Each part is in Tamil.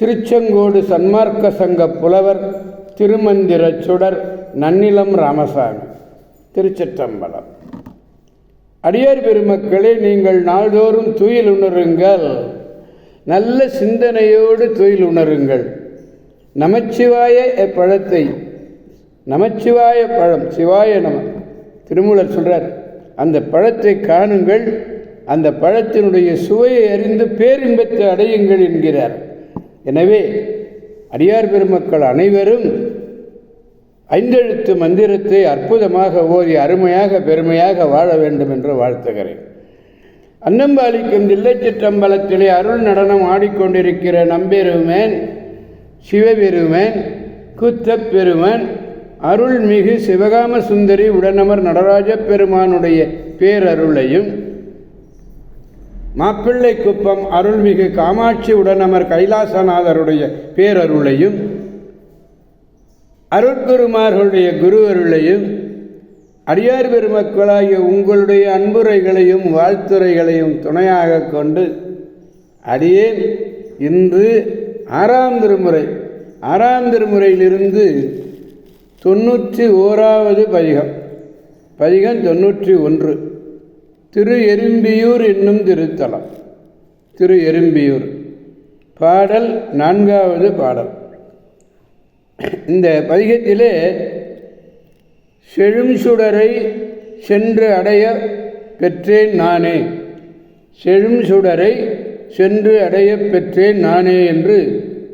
திருச்செங்கோடு சன்மார்க்க சங்க புலவர் திருமந்திர சுடர் நன்னிலம் ராமசாமி திருச்சிற்றம்பலம். அடியார் பெருமக்களே நீங்கள் நாள்தோறும் துயில் உணருங்கள். நல்ல சிந்தனையோடு துயில் உணருங்கள். நமச்சிவாய பழத்தை நமச்சிவாய பழம் சிவாய நம திருமூலர் சொல்கிறார் அந்த பழத்தை காணுங்கள் அந்த பழத்தினுடைய சுவையை அறிந்து பேரின்பத்தை அடையுங்கள் என்கிறார். எனவே அடியார் பெருமக்கள் அனைவரும் ஐந்தெழுத்து மந்திரத்தை அற்புதமாக ஓதி அருமையாக பெருமையாக வாழ வேண்டும் என்று வாழ்த்துகிறேன். அன்னம்பாலிக்கும் தில்லைச்சிற்றம்பலத்திலே அருள் நடனம் ஆடிக்கொண்டிருக்கிற நம்பெருமேன் சிவபெருமேன் குத்தப்பெருமன் அருள்மிகு சிவகாம சுந்தரி உடனமர் நடராஜ பெருமானுடைய பேரருளையும் மாப்பிள்ளை குப்பம் அருள்மிகு காமாட்சி உடனமர் கைலாசநாதருடைய பேரருளையும் அருட்குருமார்களுடைய குரு அருளையும் அடியார் பெருமக்களாகிய உங்களுடைய அன்புரைகளையும் வாழ்த்துரைகளையும் துணையாக கொண்டு அடியேன் இன்று ஆறாம் திருமுறை. ஆறாம் திருமுறையிலிருந்து தொண்ணூற்றி ஓராவது பதிகம். பதிகம் தொண்ணூற்றி ஒன்று. திரு எறும்பியூர் என்னும் திருத்தலம். திரு எறும்பியூர் பாடல் நான்காவது பாடல். இந்த பதிகத்திலே செழும் சுடரை சென்று அடைய பெற்றேன் நானே. செழும் சுடரை சென்று அடைய பெற்றேன் நானே என்று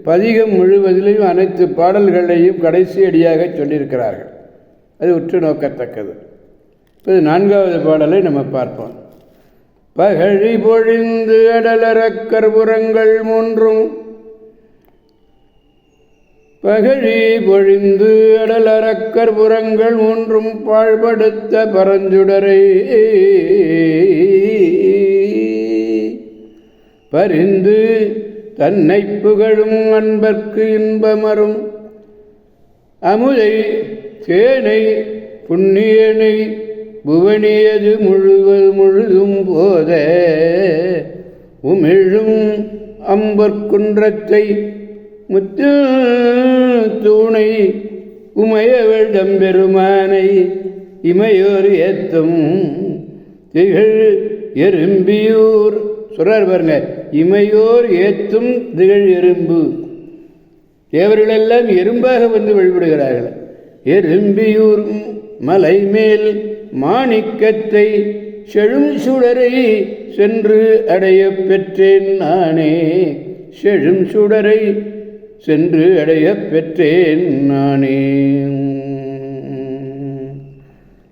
பதிகம் முழுவதிலும் அனைத்து பாடல்களையும் கடைசி அடியாக சொல்லியிருக்கிறார்கள். அது உற்று நோக்கத்தக்கது. இது நான்காவது பாடலை நம்ம பார்ப்போம். பகழி பொழிந்து அடலறக் கற்புறங்கள் மூன்றும் பகழி பொழிந்து அடலறக் கற்புறங்கள் மூன்றும் பாழ்படுத்த பரஞ்சுடரை. பரிந்து தன்னை புகழும் அன்பர்க்கு இன்பமரும் அமுதை தேனை புண்ணியனை புவனியது முழுவது முழுதும் போத உமிழும் அம்பற்குன்றத்தை முத்து தூணை உமையவளிடம் பெருமானை இமையோர் ஏத்தும். திகழ் எறும்பியூர் சொல்றார் பாருங்க இமையோர் ஏத்தும் திகழ் எறும்பு. தேவர்களெல்லாம் எறும்பாக வந்து வழிபடுகிறார்கள். எறும்பியூர் மலை மேல் மாணிக்கத்தை செழும் சுடரை சென்று அடைய பெற்றேன் நானே. செழும் சுடரை சென்று அடைய பெற்றேன் நானே.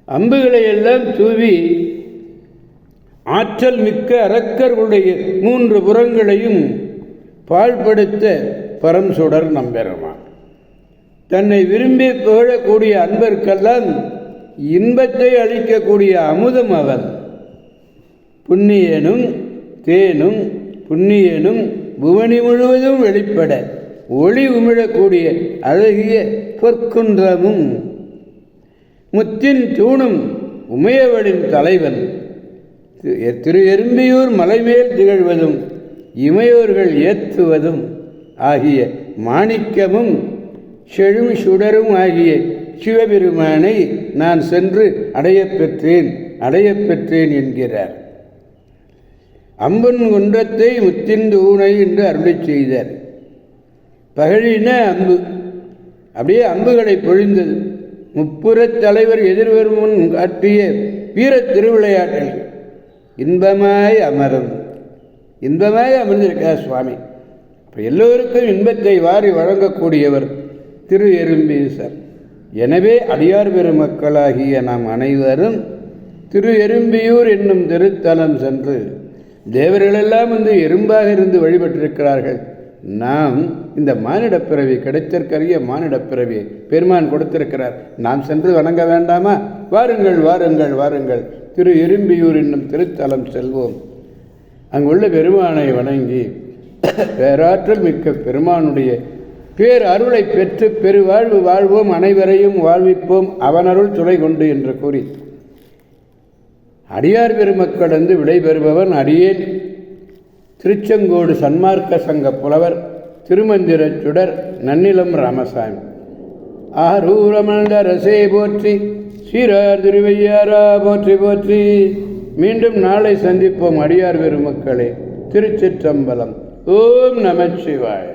அம்புகளை எல்லாம் தூவி ஆற்றல் மிக்க அரக்கர்களுடைய மூன்று புறங்களையும் பாழ்படுத்த பரம் சுடர் நம்பெருமான். தன்னை விரும்பி புகழக்கூடிய அன்பர்க்கெல்லாம் இன்பத்தை அளிக்கக்கூடிய அமுதம் அவன் புண்ணியனும் தேனும் புண்ணியனும் புவனி முழுவதும் வெளிப்பட ஒளி உமிழக்கூடிய அழகிய பொற்குன்றமும். முத்தின் தூணும் உமையவளின் தலைவன். திரு எறும்பியூர் மலைமேல் திகழ்வதும் இமையோர்கள் ஏற்றுவதும் ஆகிய மாணிக்கமும் செழும் சுடரும் ஆகிய சிவபெருமானை நான் சென்று அடையப்பெற்றேன் அடையப்பெற்றேன் என்கிறார். அம்பன் குன்றத்தை முத்தின் ஊனை என்று அருளை செய்தார். பகழின அம்பு. அப்படியே அம்புகளை பொழிந்தது. முப்புறத் தலைவர் எதிர்வரும் முன் காட்டிய வீர திருவிளையாட்டல் இன்பமாய் அமரும். இன்பமாய் அமர்ந்திருக்கார் சுவாமி. இப்போ எல்லோருக்கும் இன்பத்தை வாரி வழங்கக்கூடியவர் திரு எறும்பீசர் எனவே அடியார் பெருமக்களாகிய நாம் அனைவரும் திரு எறும்பியூர் என்னும் திருத்தலம் சென்று தேவர்களெல்லாம் வந்து எறும்பாக இருந்து வழிபட்டிருக்கிறார்கள். நாம் இந்த மானிடப் பிறவி கிடைத்திருக்கிற மானிடப் பிறவி பெருமான் கொடுத்திருக்கிறார். நாம் சென்று வணங்க வேண்டாமா? வாருங்கள் வாருங்கள் வாருங்கள். திரு எறும்பியூர் என்னும் திருத்தலம் செல்வோம். அங்குள்ள பெருமானை வணங்கி பேராற்றல் மிக்க பெருமானுடைய பேர் அருளை பெற்று பெருவாழ்வு வாழ்வோம் அனைவரையும் வாழ்விப்போம் அவனருள் துணை கொண்டு என்று கூறி. அடியார் பெருமக்கள் வந்து விடைபெறுபவன் அடியேன். திருச்செங்கோடு சன்மார்க்க சங்க புலவர் திருமந்திரச் சுடர் நன்னிலம் ராமசாமி. ஆரூரமல்ல ரசே போற்றி சீரார் திருவையாரா போற்றி போற்றி. மீண்டும் நாளை சந்திப்போம் அடியார் பெருமக்களே திருச்சிற்றம்பலம். ஓம் நமச்சிவாய்.